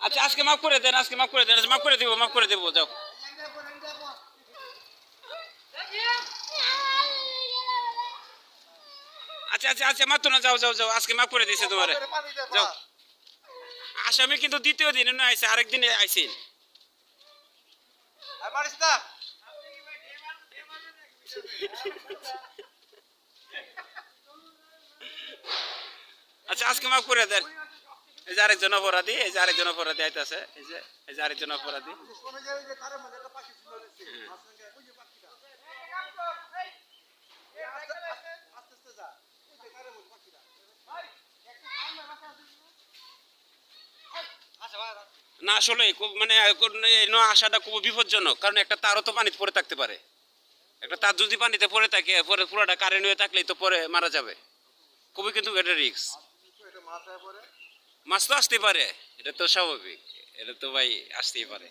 আচ্ছা আজকে মাফ করে দেন আজকে মাফ করে দেন মাফ করে দেবো মাফ করে দেবো যাও। আচ্ছা আচ্ছা আচ্ছা মাত্র না যাও যাও যাও আজকে মাফ করে দিয়েছে তোমার। যাও। আসামি কিন্তু দ্বিতীয় দিনে নয় আইসে আরেকদিন আইসেন না আচ্ছা আজকে মাফ করে দেন। এই যে আরেকজন অপরাধী, এই যে আরেকজন অপরাধী আইতাছে, এই যে এই যে আরেকজন অপরাধী। না, আসলে মানে আসাটা খুব বিপজ্জনক, কারণ একটা তারও তো পানিতে পড়ে থাকতে পারে। একটা তার যদি পানিতে পড়ে থাকে, পরে পুরোটা কারেন্ট হয়ে থাকলেই তো পরে মারা যাবে। খুবই কিন্তু এটা রিক্স মাছ তো আসতে পারে এটা তো স্বাভাবিক এটা তো ভাই আসতেই পারে।